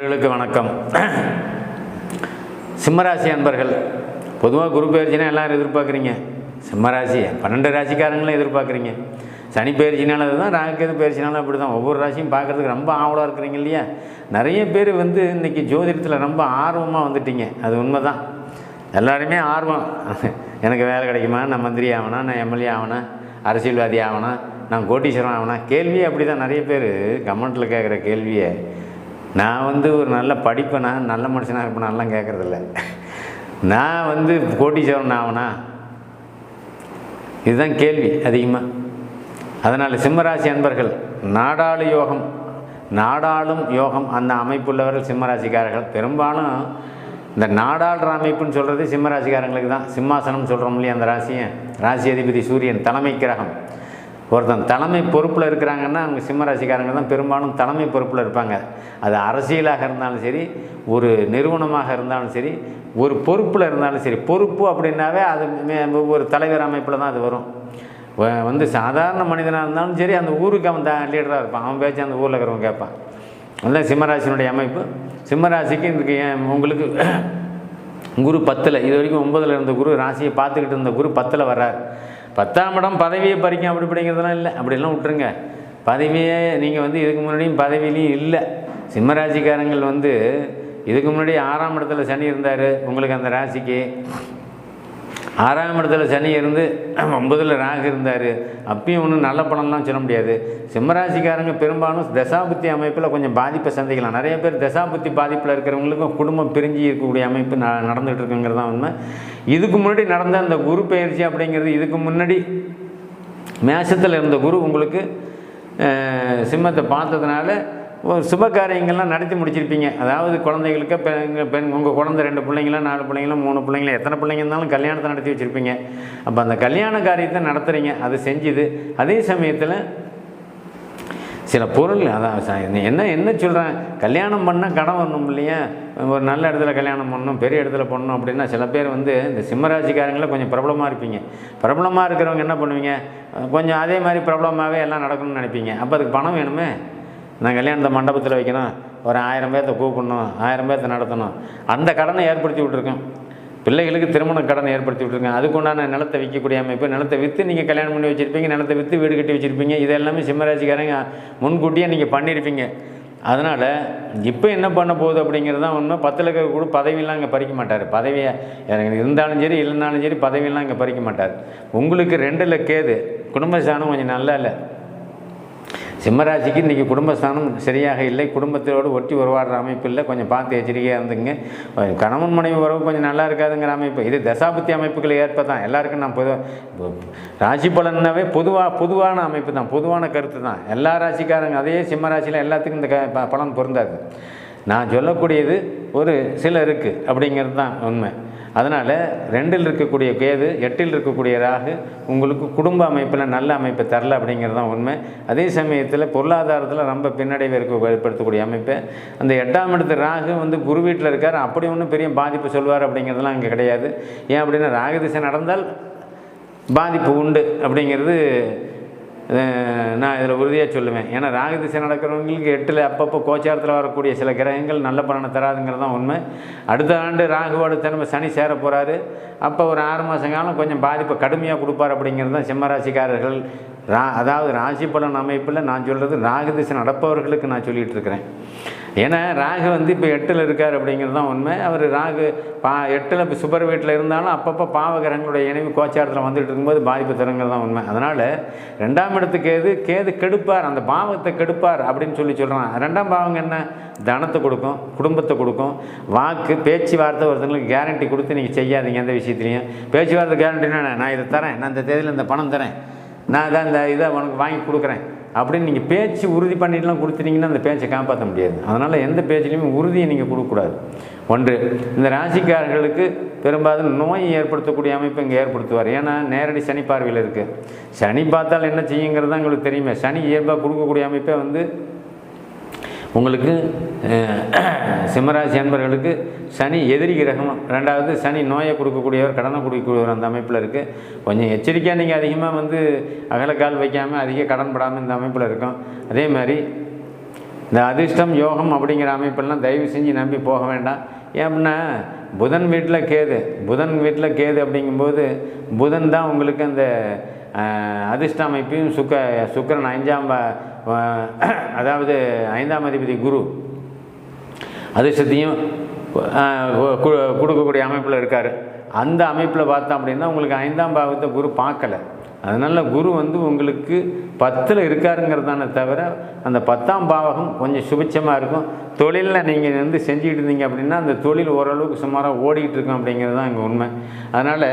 நண்பர்களுக்கு வணக்கம். சிம்மராசி அன்பர்கள் பொதுவாக குரு பயிற்சினா எல்லாரும் எதிர்பார்க்குறீங்க. சிம்மராசி பன்னெண்டு ராசிக்காரங்களும் எதிர்பார்க்குறீங்க. சனி பயிற்சினால தான் ராகுக்கேது பயிற்சினாலும் அப்படி தான் ஒவ்வொரு ராசியும் பார்க்குறதுக்கு ரொம்ப ஆவலாக இருக்கிறீங்க இல்லையா? நிறைய பேர் வந்து இன்றைக்கி ஜோதிடத்தில் ரொம்ப ஆர்வமாக வந்துட்டீங்க. அது உண்மை தான் எல்லாருமே ஆர்வம். எனக்கு வேலை கிடைக்குமா? நான் மந்திரி ஆகணும் நான் எம்எல்ஏ ஆகணும் அரசியல்வாதி ஆகணும் நான் கோட்டீஸ்வரன் ஆகணும் கேள்வியே அப்படி தான் நிறைய பேர் கமெண்ட்டில் கேட்குற கேள்வியை நான் வந்து ஒரு நல்ல படிப்பேனா நல்ல மனுஷனாக இருப்பேனாலாம் கேட்குறதில்ல நான் வந்து கோட்டீஸ்வரன் ஆகணா இதுதான் கேள்வி அதிகமாக அதனால் சிம்மராசி அன்பர்கள் நாடாளு யோகம் நாடாளும் யோகம் அந்த அமைப்புள்ளவர்கள் சிம்மராசிக்காரர்கள். பெரும்பாலும் இந்த நாடாளுற அமைப்புன்னு சொல்கிறது சிம்மராசிக்காரங்களுக்கு தான். சிம்மாசனம் சொல்கிறோம் இல்லையா அந்த ராசியை? ராசி அதிபதி சூரியன் தலைமை கிரகம் ஒருத்தன் தலைமை பொறுப்பில் இருக்கிறாங்கன்னா அவங்க சிம்மராசிக்காரங்க தான் பெரும்பாலும் தலைமை பொறுப்பில் இருப்பாங்க. அது அரசியலாக இருந்தாலும் சரி ஒரு நிறுவனமாக இருந்தாலும் சரி ஒரு பொறுப்பில் இருந்தாலும் சரி. பொறுப்பு அப்படின்னாவே அது மே- ஒரு தலைவர் அமைப்பில் தான் அது வரும். வந்து சாதாரண மனிதனாக இருந்தாலும் சரி அந்த ஊருக்கு அவன் தான் லீடராக இருப்பான். அவன் பேச்சு அந்த ஊரில் இருக்கிறவங்க கேட்பான். அதுதான் சிம்மராசினுடைய அமைப்பு. சிம்மராசிக்கு இன்றைக்கு ஏன் உங்களுக்கு குரு பத்தில் இது வரைக்கும் ஒன்பதில் இருந்த குரு ராசியை பார்த்துக்கிட்டு இருந்த குரு பத்தில் வர்றார். பத்தாம் இடம் பதவியை பறிக்கும் அப்படி அப்படிங்கிறதுலாம் இல்லை. அப்படிலாம் விட்டுருங்க. பதவியே நீங்கள் வந்து இதுக்கு முன்னாடியும் பதவியிலையும் இல்லை. சிம்மராசிக்காரங்கள் வந்து இதுக்கு முன்னாடி ஆறாம் இடத்துல சனி இருந்தார். உங்களுக்கு அந்த ராசிக்கு ஆறாம் இடத்துல சனி இருந்து ஒன்பதில் ராகு இருந்தார். அப்பயும் ஒன்றும் நல்ல பலன்லாம் சொல்ல முடியாது. சிம்மராசிக்காரங்க பெரும்பாலும் தசாபுத்தி அமைப்பில் கொஞ்சம் பாதிப்பை சந்திக்கலாம். நிறைய பேர் தசாபுத்தி பாதிப்பில் இருக்கிறவங்களுக்கும் குடும்பம் பிரிஞ்சு இருக்கக்கூடிய அமைப்பு ந நடந்துகிட்டு இருக்குங்கிறது தான் உண்மை. இதுக்கு முன்னாடி நடந்த அந்த குரு பயிற்சி அப்படிங்கிறது இதுக்கு முன்னாடி மேஷத்தில் இருந்த குரு உங்களுக்கு சிம்மத்தை பார்த்ததுனால சுப காரியங்கள்லாம் நடத்தி முடிச்சிருப்பீங்க. அதாவது குழந்தைகளுக்கு பெண் பெண் உங்கள் குழந்தை ரெண்டு பிள்ளைங்களும் நாலு பிள்ளைங்களும் மூணு பிள்ளைங்களும் எத்தனை பிள்ளைங்க இருந்தாலும் கல்யாணத்தை நடத்தி வச்சுருப்பீங்க. அப்போ அந்த கல்யாண காரியத்தை நடத்துகிறீங்க அது செஞ்சுது. அதே சமயத்தில் சில பொருள் அதான் என்ன என்ன சொல்கிறேன் கல்யாணம் பண்ணால் கடன் வரணும் இல்லையா? ஒரு நல்ல இடத்துல கல்யாணம் பண்ணணும் பெரிய இடத்துல பண்ணணும் அப்படின்னா சில பேர் வந்து இந்த சிம்மராசிக்காரங்கள கொஞ்சம் பிரபலமாக இருப்பீங்க. பிரபலமாக இருக்கிறவங்க என்ன பண்ணுவீங்க? கொஞ்சம் அதே மாதிரி பிரபலமாகவே எல்லாம் நடக்கணும்னு நினைப்பீங்க. அப்போ அதுக்கு பணம் வேணுமே? நான் கல்யாணத்தை மண்டபத்தில் வைக்கணும். ஒரு ஆயிரம் பேர்த்த கூப்பிடணும். ஆயிரம் பேர்த்த நடத்தணும். அந்த கடனை ஏற்படுத்தி விட்ருக்கேன் பிள்ளைகளுக்கு திருமண கடனை ஏற்படுத்தி விட்ருக்கேன் அதுக்குண்டான நிலத்தை விற்கக்கூடிய அமைப்பு நிலத்தை விற்று நீங்கள் கல்யாணம் பண்ணி வச்சுருப்பீங்க நிலத்தை விற்று வீடு கட்டி வச்சுருப்பீங்க. இது எல்லாமே சிம்மராசிக்காரங்க முன்கூட்டியே நீங்கள் பண்ணியிருப்பீங்க அதனால் இப்போ என்ன பண்ண போகுது அப்படிங்கிறது தான் உண்மை. பத்தில் இருக்கிற கூட பதவியெல்லாம் இங்கே பறிக்க மாட்டார். பதவியை எனக்கு இருந்தாலும் சரி இல்லைனாலும் சரி பதவியெல்லாம் இங்கே பறிக்க மாட்டார். உங்களுக்கு ரெண்டில் கேது சாணம் கொஞ்சம் நல்லா இல்லை. சிம்மராசிக்கு இன்றைக்கி குடும்பஸ்தானம் சரியாக இல்லை. குடும்பத்தோடு ஒட்டி உருவாடுற அமைப்பு இல்லை. கொஞ்சம் பார்த்து எச்சரிக்கையாக இருந்துங்க கணவன் மனைவி உறவு கொஞ்சம் நல்லா இருக்காதுங்கிற அமைப்பு. இது தசாபுத்தி அமைப்புகளை ஏற்ப தான் எல்லாருக்கும் நான் பொதுவாக ராசி பலன்னாவே பொதுவாக பொதுவான அமைப்பு தான். பொதுவான கருத்து தான். எல்லா ராசிக்காரங்க அதே சிம்ம ராசியில் எல்லாத்துக்கும் இந்த க ப- பலன் பொருந்தாது. நான் சொல்லக்கூடியது ஒரு சிலருக்கு அப்படிங்கிறது தான் உண்மை. அதனால் ரெண்டில் இருக்கக்கூடிய கேது எட்டில் இருக்கக்கூடிய ராகு உங்களுக்கு குடும்ப அமைப்பில் நல்ல அமைப்பை தரல அப்படிங்கிறது தான் உண்மை. அதே சமயத்தில் பொருளாதாரத்தில் ரொம்ப பின்னடைவு இருக்க ஏற்படுத்தக்கூடிய அமைப்பு. அந்த எட்டாம் இடத்து ராகு வந்து குரு வீட்டில் இருக்கார் அப்படி ஒன்றும் பெரிய பாதிப்பு சொல்வார் அப்படிங்கிறதுலாம் அங்கே கிடையாது. ஏன் அப்படின்னா ராகு திசை நடந்தால் பாதிப்பு உண்டு அப்படிங்கிறது நான் இதில் உறுதியாக சொல்லுவேன். ஏன்னா ராகு திசை நடக்கிறவங்களுக்கு எட்டில் அப்பப்போ கோச்சாரத்தில் வரக்கூடிய சில கிரகங்கள் நல்ல பலனை தராதுங்கிறது தான் உண்மை. அடுத்த ஆண்டு ராகுவோட திரும்ப சனி சேர போகிறாரு அப்போ ஒரு ஆறு மாதம் காலம் கொஞ்சம் பாதிப்பை கடுமையாக கொடுப்பார் அப்படிங்கிறது தான் சிம்மராசிக்காரர்கள். ரா அதாவது ராசி பலன் அமைப்பில் நான் சொல்கிறது ராகு திசை நடப்பவர்களுக்கு நான் சொல்லிகிட்டு இருக்கிறேன். ஏன்னா ராகு வந்து இப்போ எட்டில் இருக்கார் அப்படிங்கிறது தான் உண்மை. அவர் ராகு பா எட்டில் இப்போ சுபர் வீட்டில் இருந்தாலும் அப்பப்போ பாவகிரகங்களுடைய இணைவு கோச்சாரத்தில் வந்துட்டு இருக்கும்போது பாதிப்பு தருங்கிறது தான் உண்மை. அதனால் ரெண்டாம் இடத்துக்கு எது கேது கெடுப்பார் அந்த பாவத்தை கெடுப்பார் அப்படின்னு சொல்லி சொல்கிறான் ரெண்டாம் பாவங்க என்ன? தனத்தை கொடுக்கும் குடும்பத்தை கொடுக்கும். வாக்கு பேச்சுவார்த்தை ஒருத்தங்களுக்கு கேரண்டி கொடுத்து நீங்கள் செய்யாதீங்க எந்த விஷயத்துலையும். பேச்சுவார்த்தை கேரண்டினா நான் இதை தரேன் நான் இந்த தேதியில் இந்த பணம் தரேன். நான் தான் இந்த இதை உனக்கு வாங்கி கொடுக்குறேன். அப்படின்னு நீங்கள் பேச்சு உறுதி பண்ணிட்டுலாம் கொடுத்துட்டீங்கன்னா அந்த பேச்சை காப்பாற்ற முடியாது. அதனால் எந்த பேச்சிலையுமே உறுதியை நீங்கள் கொடுக்கக்கூடாது. ஒன்று இந்த ராசிக்காரர்களுக்கு பெரும்பாலும் நோய் ஏற்படுத்தக்கூடிய அமைப்பு இங்கே ஏற்படுத்துவார். ஏன்னா நேரடி சனி பார்வையில் இருக்குது சனி பார்த்தால் என்ன செய்யுங்கிறது தான் உங்களுக்கு தெரியுமே. சனி இயல்பாக கொடுக்கக்கூடிய அமைப்பே வந்து உங்களுக்கு சிம்மராசி அன்பர்களுக்கு சனி எதிரி கிரகம் ரெண்டாவது சனி நோயை கொடுக்கக்கூடியவர் கடனை கொடுக்கக்கூடியவர் அந்த அமைப்பில் இருக்குது கொஞ்சம் எச்சரிக்கையாக நீங்கள் அதிகமாக வந்து அகலக்கால் வைக்காமல் அதிக கடன் படாமல் இந்த அமைப்பில் இருக்கும் அதே மாதிரி இந்த அதிர்ஷ்டம் யோகம் அப்படிங்கிற அமைப்பெல்லாம் தயவு செஞ்சு நம்பி போக வேண்டாம். ஏன்னா புதன் வீட்டில் கேது. புதன் வீட்டில் கேது அப்படிங்கும்போது புதன் தான் உங்களுக்கு அந்த அதிர்ஷ்ட அமைப்பையும் சுக்க சுக்கரன் அஞ்சாம் அதாவது ஐந்தாம் அதிபதி குரு அதிர்ஷ்டத்தையும் கு- கொடுக்கக்கூடிய அமைப்பில் இருக்கார். அந்த அமைப்பில் பார்த்தோம் அப்படின்னா உங்களுக்கு ஐந்தாம் பாவத்தை குரு பார்க்கல. அதனால் குரு வந்து உங்களுக்கு பத்தில் இருக்காருங்கிறதானே தவிர அந்த பத்தாம் பாவகம் கொஞ்சம் சுபிச்சமாக இருக்கும். தொழிலில் நீங்கள் வந்து செஞ்சுக்கிட்டு இருந்தீங்க அப்படின்னா அந்த தொழில் ஓரளவுக்கு சுமாராக ஓடிக்கிட்டு இருக்கும் அப்படிங்கிறது தான் இங்கே உண்மை. அதனால்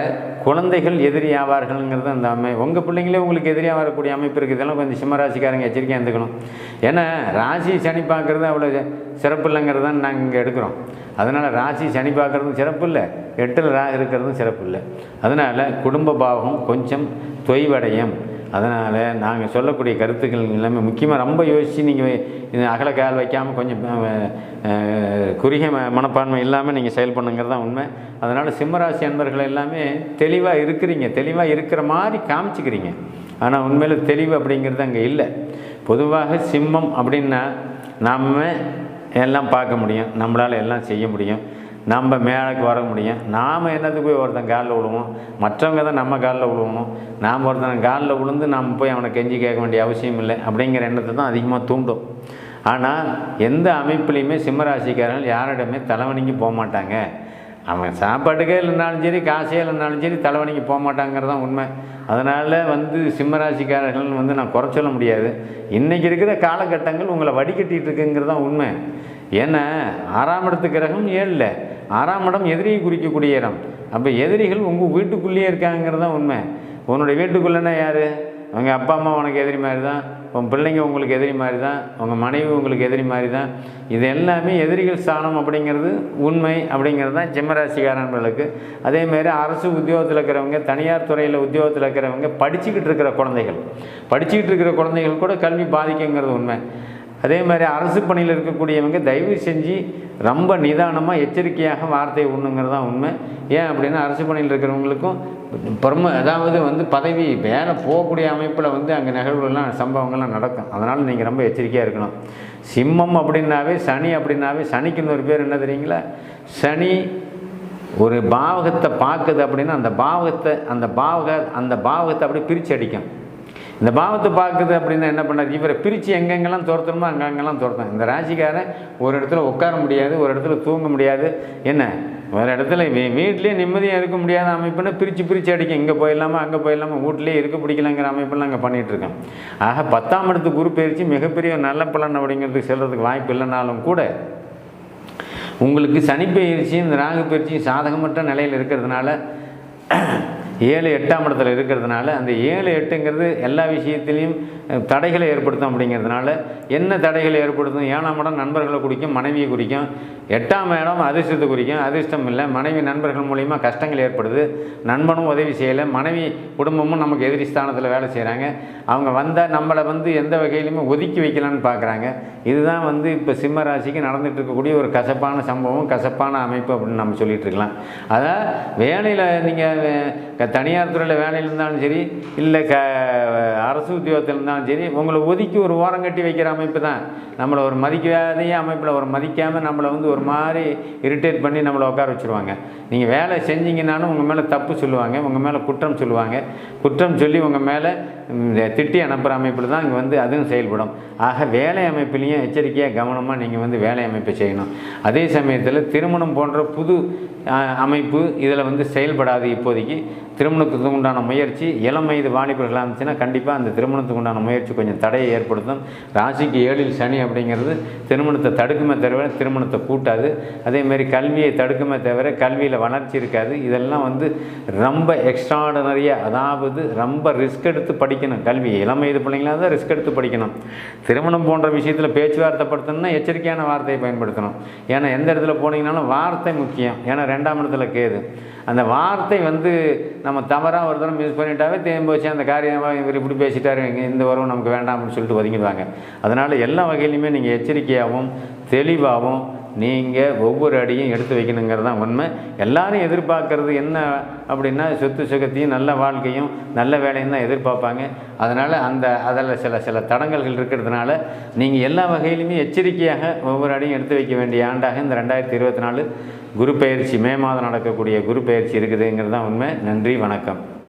குழந்தைகள் எதிரி ஆவார்கள்ங்கிறது அந்த அமை உங்கள் பிள்ளைங்களே உங்களுக்கு எதிரியாக வரக்கூடிய அமைப்பு இருக்குது இதெல்லாம் கொஞ்சம் சிம்மராசிக்காரங்க எச்சரிக்கையாக இருந்துக்கணும். ஏன்னா ராசி சனி பார்க்குறது அவ்வளோ சிறப்பு இல்லைங்கிறது தான் நாங்கள் இங்கே எடுக்கிறோம். அதனால் ராசி சனி பார்க்குறதும் சிறப்பு இல்லை எட்டில் ரா இருக்கிறதும் சிறப்பு இல்லை. அதனால் குடும்ப பாவம் கொஞ்சம் தொய்வடையும். அதனால் நாங்கள் சொல்லக்கூடிய கருத்துக்கள் எல்லாமே முக்கியமாக ரொம்ப யோசித்து நீங்கள் இது அகல கால் வைக்காமல் கொஞ்சம் குறுகிய ம மனப்பான்மை இல்லாமல் நீங்கள் செயல்பண்ணுங்கிறது தான் உண்மை. அதனால் சிம்மராசி அன்பர்கள் எல்லாமே தெளிவாக இருக்கிறீங்க. தெளிவாக இருக்கிற மாதிரி காமிச்சிக்கிறீங்க. ஆனால் உண்மையில் தெளிவு அப்படிங்கிறது அங்கே இல்லை. பொதுவாக சிம்மம் அப்படின்னா நம்ம எல்லாம் பார்க்க முடியும். நம்மளால் எல்லாம் செய்ய முடியும். நம்ம மேலுக்கு வர முடியும். நாம் என்னத்துக்கு போய் ஒருத்தன் காலில் விழுவோம்? மற்றவங்க தான் நம்ம காலில் விழுவணும். நாம் ஒருத்தன் காலில் விழுந்து நம்ம போய் அவனை கெஞ்சி கேட்க வேண்டிய அவசியம் இல்லை அப்படிங்கிற எண்ணத்தை தான் அதிகமாக தூண்டும். ஆனால் எந்த அமைப்புலேயுமே சிம்மராசிக்காரர்கள் யாரிடமே தலைவணிக்கு போக மாட்டாங்க. அவன் சாப்பாட்டுக்கே இல்லைனாலும் சரி காசே இல்லைனாலும் சரி தலைவணிக்கு போக மாட்டாங்கிறது தான் உண்மை. அதனால் வந்து சிம்மராசிக்காரர்கள் வந்து நான் குறை சொல்ல முடியாது. இன்றைக்கி இருக்கிற காலகட்டங்கள் உங்களை வடிகட்டிகிட்டு இருக்குங்கிறது தான் உண்மை. ஏன்னா ஆறாம் இடத்து கிரகம் ஏழில். ஆறாம் இடம் எதிரியை குறிக்கக்கூடிய இடம். அப்போ எதிரிகள் உங்கள் வீட்டுக்குள்ளேயே இருக்காங்கிறது தான் உண்மை. உன்னுடைய வீட்டுக்குள்ளேன்னா யார்? உங்கள் அப்பா அம்மா உனக்கு எதிரி மாதிரி தான் உன் பிள்ளைங்க உங்களுக்கு எதிரி மாதிரி தான் உங்கள் மனைவி உங்களுக்கு எதிரி மாதிரி தான் இது எல்லாமே எதிரிகள் ஸ்தானம் அப்படிங்கிறது உண்மை அப்படிங்கிறது தான் சிம்மராசிக்காரர்களுக்கு அதேமாரி அரசு உத்தியோகத்தில் இருக்கிறவங்க தனியார் துறையில் உத்தியோகத்தில் இருக்கிறவங்க படிச்சுக்கிட்டு இருக்கிற குழந்தைகள். படிச்சுக்கிட்டு இருக்கிற குழந்தைகள் கூட கல்வி பாதிக்குங்கிறது உண்மை. அதே மாதிரி அரசு பணியில் இருக்கக்கூடியவங்க தயவு செஞ்சு ரொம்ப நிதானமாக எச்சரிக்கையாக வார்த்தையை உண்ணுங்கிறது தான் உண்மை. ஏன் அப்படின்னா அரசு பணியில் இருக்கிறவங்களுக்கும் பரம அதாவது வந்து பதவி வேலை போகக்கூடிய அமைப்பில் வந்து அங்கே நிகழ்வுகள்லாம் சம்பவங்கள்லாம் நடக்கும். அதனால் நீங்கள் ரொம்ப எச்சரிக்கையாக இருக்கணும். சிம்மம் அப்படின்னாவே சனி அப்படின்னாவே சனிக்கு இன்னொரு பேர் என்ன தெரியுங்களா? சனி ஒரு பாவகத்தை பார்க்குது அப்படின்னா அந்த பாவகத்தை அந்த பாவக அந்த பாவகத்தை அப்படியே பிரித்து அடிக்கும். இந்த பாவத்தை பார்க்குது அப்படின்னா என்ன பண்ணார்? இவரை பிரித்து எங்கெங்கெல்லாம் துரத்தணுமோ அங்கங்கெல்லாம் துரத்தணும். இந்த ராசிக்காரன் ஒரு இடத்துல உட்கார முடியாது ஒரு இடத்துல தூங்க முடியாது. என்ன? வேறு இடத்துல வீ வீட்லேயே நிம்மதியாக இருக்க முடியாத அமைப்புன்னா பிரித்து பிரித்து அடிக்கும் இங்கே போயிடலாமா அங்கே போயிடலாமா வீட்லேயே இருக்க பிடிக்கலங்கிற அமைப்பெல்லாம் அங்கே பண்ணிகிட்ருக்கோம் ஆக பத்தாம் இடத்து குரு பயிற்சி மிகப்பெரிய நல்ல பலன் அப்படிங்கிறதுக்கு செல்கிறதுக்கு வாய்ப்பு இல்லைனாலும் கூட உங்களுக்கு சனி பயிற்சியும் இந்த ராகு பயிற்சியும் சாதகமற்ற நிலையில் இருக்கிறதுனால ஏழு எட்டாம் இடத்துல இருக்கிறதுனால அந்த ஏழு எட்டுங்கிறது எல்லா விஷயத்திலையும் தடைகளை ஏற்படுத்தும் அப்படிங்கிறதுனால என்ன தடைகளை ஏற்படுத்தும்? ஏழாம் இடம் நண்பர்களை குறிக்கும் மனைவியை குறிக்கும். எட்டாம் இடம் அதிர்ஷ்டத்தை குறிக்கும். அதிர்ஷ்டம் இல்லை. மனைவி நண்பர்கள் மூலிமா கஷ்டங்கள் ஏற்படுது. நண்பனும் உதவி செய்யலை. மனைவி குடும்பமும் நமக்கு எதிரி ஸ்தானத்தில் வேலை செய்கிறாங்க அவங்க வந்தால் நம்மளை வந்து எந்த வகையிலுமே ஒதுக்கி வைக்கலான்னு பார்க்குறாங்க இதுதான் வந்து இப்போ சிம்ம ராசிக்கு நடந்துகிட்டு இருக்கக்கூடிய ஒரு கசப்பான சம்பவம் கசப்பான அமைப்பு அப்படின்னு நம்ம சொல்லிகிட்டு இருக்கலாம். அதான் வேலையில் நீங்கள் தனியார் துறையில் வேலையில் இருந்தாலும் சரி இல்லை க அரசு உத்தியோகத்தில் இருந்தாலும் சரி உங்களை ஒதுக்கி ஒரு ஓரம் கட்டி வைக்கிற அமைப்பு தான். நம்மளை ஒரு மதிக்காதையே அமைப்பில் ஒரு மதிக்காமல் நம்மளை வந்து ஒரு மாதிரி இரிட்டேட் பண்ணி நம்மளை உட்கார வச்சுருவாங்க. நீங்கள் வேலை செஞ்சீங்கன்னாலும் உங்கள் மேலே தப்பு சொல்லுவாங்க உங்கள் மேலே குற்றம் சொல்லுவாங்க. குற்றம் சொல்லி உங்கள் மேலே திட்டி அனுப்புகிற அமைப்பில் தான் இங்கே வந்து அதுவும் செயல்படும். ஆக வேலை அமைப்பிலையும் எச்சரிக்கையாக கவனமாக நீங்கள் வந்து வேலை அமைப்பை செய்யணும். அதே சமயத்தில் திருமணம் போன்ற புது அமைப்பு இதில் வந்து செயல்படாது இப்போதைக்கு. திருமணத்துக்கு உண்டான முயற்சி இளம் வயது வாலிபர்களாக இருந்துச்சுன்னா கண்டிப்பாக அந்த திருமணத்துக்கு உண்டான முயற்சி கொஞ்சம் தடையை ஏற்படுத்தும். ராசிக்கு ஏழில் சனி அப்படிங்கிறது திருமணத்தை தடுக்குமே தவிர திருமணத்தை கூட்டாது. அதேமாரி கல்வியை தடுக்குமே தவிர கல்வியில் வளர்ச்சி இருக்காது. இதெல்லாம் வந்து ரொம்ப எக்ஸ்ட்ராடனரியாக அதாவது ரொம்ப ரிஸ்க் எடுத்து படிக்கணும். கல்வி இளம் வயது பிள்ளைங்களாக தான் ரிஸ்க் எடுத்து படிக்கணும். திருமணம் போன்ற விஷயத்தில் பேச்சுவார்த்தை படுத்தணும்னா எச்சரிக்கையான வார்த்தையை பயன்படுத்தணும். ஏன்னா எந்த இடத்துல போனீங்கனாலும் வார்த்தை முக்கியம். ஏன்னா ரெண்டாம் இடத்துல கேது. அந்த வார்த்தை வந்து நம்ம தவறாக ஒரு தடவை மிஸ் பண்ணிட்டாவே தேம்பு வச்சு அந்த காரியமாக இவர் இப்படி பேசிட்டாரு இந்த உறவு நமக்கு வேண்டாம் அப்படின்னு சொல்லிட்டு ஒதுங்கிடுவாங்க. அதனால் எல்லா வகையிலையுமே நீங்கள் எச்சரிக்கையாகவும் தெளிவாகவும் நீங்கள் ஒவ்வொரு அடியும் எடுத்து வைக்கணுங்கிறது தான் உண்மை. எல்லாரும் எதிர்பார்க்கறது என்ன அப்படின்னா சொத்து சுகத்தையும் நல்ல வாழ்க்கையும் நல்ல வேலையும் தான் எதிர்பார்ப்பாங்க. அதனால் அந்த அதில் சில சில தடங்கல்கள் இருக்கிறதுனால நீங்கள் எல்லா வகையிலுமே எச்சரிக்கையாக ஒவ்வொரு அடியும் எடுத்து வைக்க வேண்டிய ஆண்டாக இந்த ரெண்டாயிரத்தி இருபத்தி நாலு குரு பயிற்சி மே மாதம் நடக்கக்கூடிய குரு பயிற்சி இருக்குதுங்கிறது தான் உண்மை. நன்றி வணக்கம்.